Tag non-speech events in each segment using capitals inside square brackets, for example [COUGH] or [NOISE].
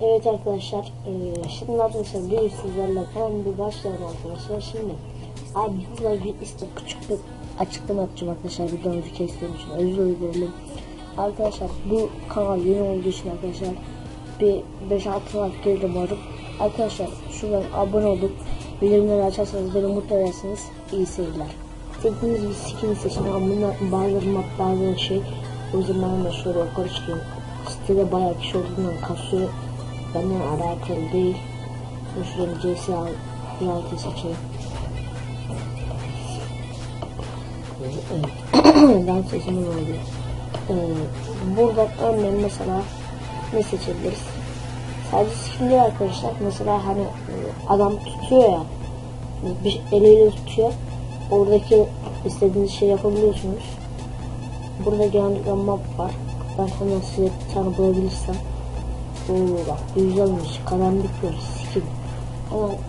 Evet arkadaşlar, eee, şimdi arkadaşlar bir sizlerle hemen bir başlayalım arkadaşlar. Şimdi abi burada bir işte küçük bir açıklama yapacağım arkadaşlar videomuzu kestiğim için özür dilerim. Arkadaşlar bu kanal yeni olduğu için arkadaşlar bir 5-6 like gelir umarım. Arkadaşlar şuradan abone olup bildirimleri açarsanız beni mutlu edersiniz. İyi seyirler. İstediğiniz bir skin seçin ama bunlar map bazıları şey o zaman da şöyle yukarı çıkıyorum. Sitede bayağı kişi olduğundan kasıyor. Benden alakalı değil. [CLEARS THROAT] Ben şuradan CS al, 16 seçeyim. Evet. Dans sesimi oldu. Ee, buradan örneğin mesela ne seçebiliriz? Sadece skin değil arkadaşlar. Mesela hani e, adam tutuyor ya. Bir eliyle tutuyor. Oradaki istediğiniz şey yapabiliyorsunuz. Burada genellikle map var. Ben hemen size bir tane bulabilirsem. Oo bak güzelmiş. Karanlık bir skin.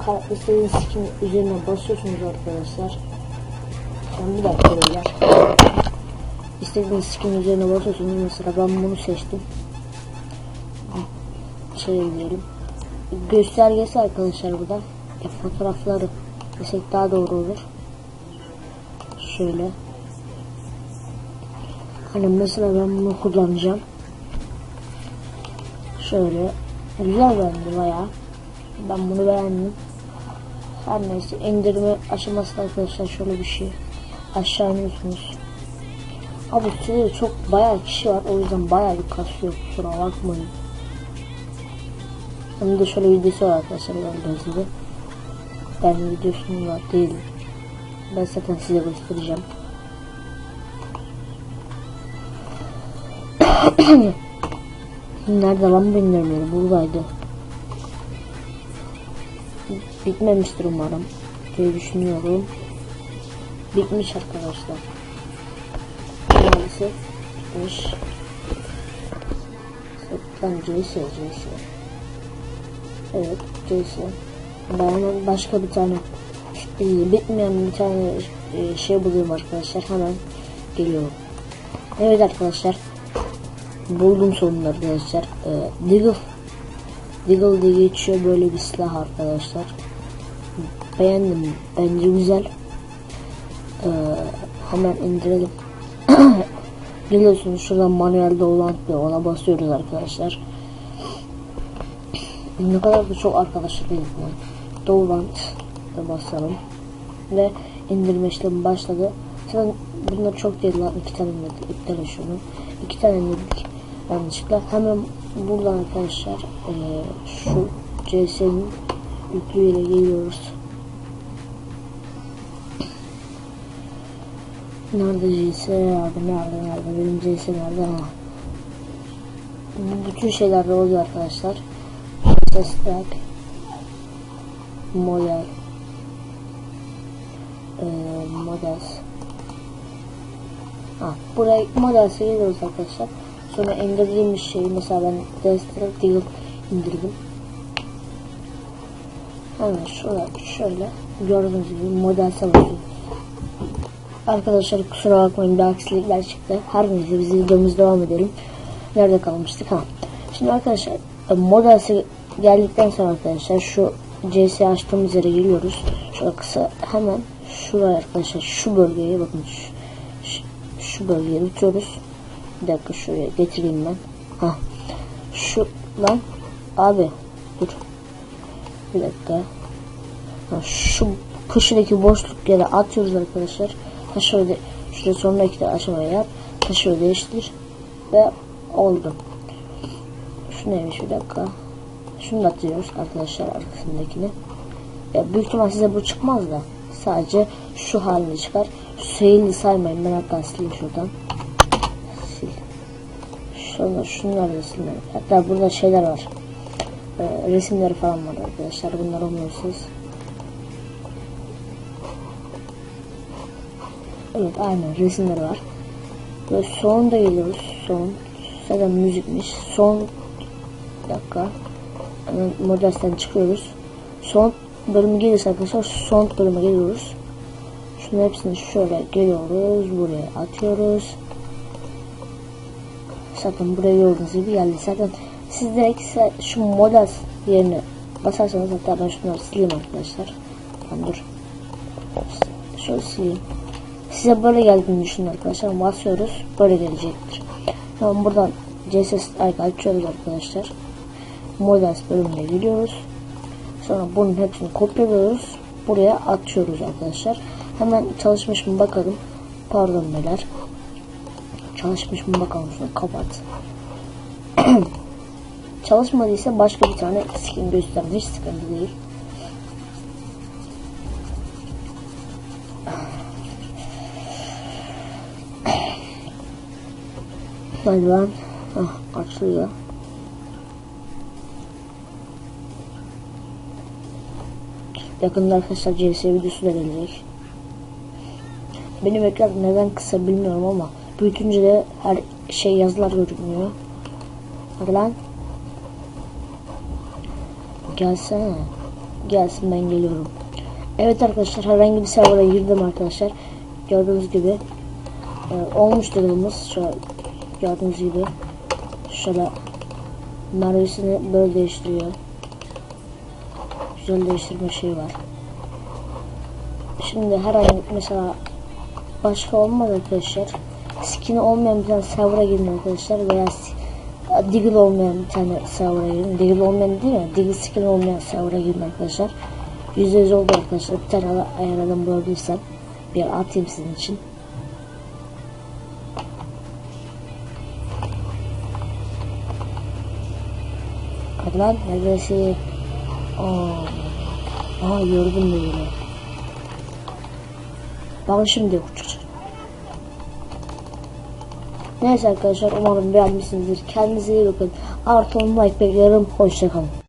Ka- istediğiniz skin üzerine basıyorsunuz arkadaşlar. Şimdi bir dakika beyler. İstediğiniz skin üzerine basıyorsunuz. Mesela ben bunu seçtim. Şeye gidelim. Göstergesi arkadaşlar burada. E, fotoğrafları desek daha doğru olur. Şöyle. Hani mesela ben bunu kullanacağım. Şöyle. Güzel bence bayağı. Ben bunu beğendim. Her neyse indirme aşaması arkadaşlar şöyle bir şey. Aşağı iniyorsunuz. Abi sitede çok bayağı kişi var. O yüzden bayağı bir kasıyor. Kusura bakmayın. Hem de şöyle videosu var arkadaşlar. Ben de Ben videosunu var değil. Ben zaten size göstereceğim. [CLEARS THROAT] Nerede lan bu indirmeleri? Buradaydı. Bitmemiştir umarım. diye düşünüyorum. Bitmiş arkadaşlar. Maalesef bitmiş. Lan CS, CS. Evet, CS. Ben başka bir tane e, bitmeyen bir tane e, şey buluyorum arkadaşlar. Hemen geliyorum. Evet arkadaşlar. Buldum sonunda arkadaşlar. Ee, Deagle. Deagle diye geçiyor böyle bir silah arkadaşlar. Beğendim. Bence güzel. Ee, hemen indirelim. [COUGHS] Biliyorsunuz şuradan manuelde olan diyor. Ona basıyoruz arkadaşlar. [COUGHS] Ne kadar da çok arkadaşlar değil? Dolant da basalım. Ve indirme işlemi başladı. Sen bunlar çok değil lan. iki tane indirdik. İptal şunu. İki tane indirdik. Yanlışlıkla. Hemen buradan arkadaşlar e, şu CS'nin yüklüğüyle geliyoruz. Nerede CS abi nerede nerede benim CS nerede ha. Bütün şeylerde oluyor arkadaşlar. Ses track model e, models ha, buraya models'e geliyoruz arkadaşlar sonra indirdiğimiz şeyi mesela ben Deal indirdim hemen şurada şöyle gördüğünüz gibi models'e basıyoruz Arkadaşlar kusura bakmayın bir aksilikler çıktı. Her neyse biz videomuz devam edelim. Nerede kalmıştık? Ha. Şimdi arkadaşlar modelse geldikten sonra arkadaşlar şu CS açtığımız yere geliyoruz. Şöyle kısa hemen şuraya arkadaşlar şu bölgeye bakın şu, şu, bölgeye tutuyoruz. Bir dakika şuraya getireyim ben. Ha. Şu lan abi dur. Bir dakika. Ha, şu köşedeki boşluk yere atıyoruz arkadaşlar. Taşı öde şurada sonraki de aşamaya yap. Taşı ödeştir ve oldu. Şu neymiş bir dakika. Şunu da atıyoruz arkadaşlar arkasındakini. Ya büyük ihtimal size bu çıkmaz da sadece şu halini çıkar. Seyilli saymayın ben hatta sileyim şuradan. Sil. Şunlar, silmeyin. Hatta burada şeyler var. Ee, resimleri falan var arkadaşlar. Bunlar olmuyorsunuz. Evet aynen resimleri var. Ve son da geliyoruz. Son. Zaten müzikmiş. Son dakika. Hemen çıkıyoruz. Son bölümü gelirse arkadaşlar son bölüme geliyoruz. Şunun hepsini şöyle geliyoruz. Buraya atıyoruz. Zaten buraya gördüğünüz gibi geldi. Zaten Siz direkt şu model yerine basarsanız hatta ben şunları sileyim arkadaşlar. Tamam dur. Şöyle sileyim. Size böyle geldiğini düşünün arkadaşlar. Basıyoruz. Böyle gelecektir. Tamam buradan CSS açıyoruz arkadaşlar. Models bölümüne giriyoruz. Sonra bunun hepsini kopyalıyoruz. Buraya atıyoruz arkadaşlar. Hemen çalışmış mı bakalım. Pardon beyler. Çalışmış mı bakalım şunu kapat. [CLEARS THROAT] Çalışmadıysa başka bir tane skin gösterin. Hiç sıkıntı değil. [CLEARS THROAT] Hadi lan. Ah, açılıyor. Yakında arkadaşlar CS videosu da gelecek. Benim ekran neden kısa bilmiyorum ama büyütünce de her şey yazılar görünüyor. Hadi lan. Gelsene. Gelsin ben geliyorum. Evet arkadaşlar herhangi bir server'a girdim arkadaşlar. Gördüğünüz gibi e, olmuş durumumuz. Şöyle gördüğünüz gibi şöyle mermisini böyle değiştiriyor. Güzel değiştirme şeyi var. Şimdi herhangi mesela başka olmaz arkadaşlar. Skin olmayan bir tane server'a girin arkadaşlar veya Diggle olmayan bir tane server'a girin. Diggle olmayan değil mi? Diggle skin olmayan server'a girin arkadaşlar. %100 oldu arkadaşlar. Bir tane ayarladım bulabilirsem bir atayım sizin için. Lan neredesin? Aa, aa gördüm yine. Bakın şimdi uçacak. Neyse arkadaşlar umarım beğenmişsinizdir. Kendinize iyi bakın. Artı 10 like bekliyorum. Hoşçakalın.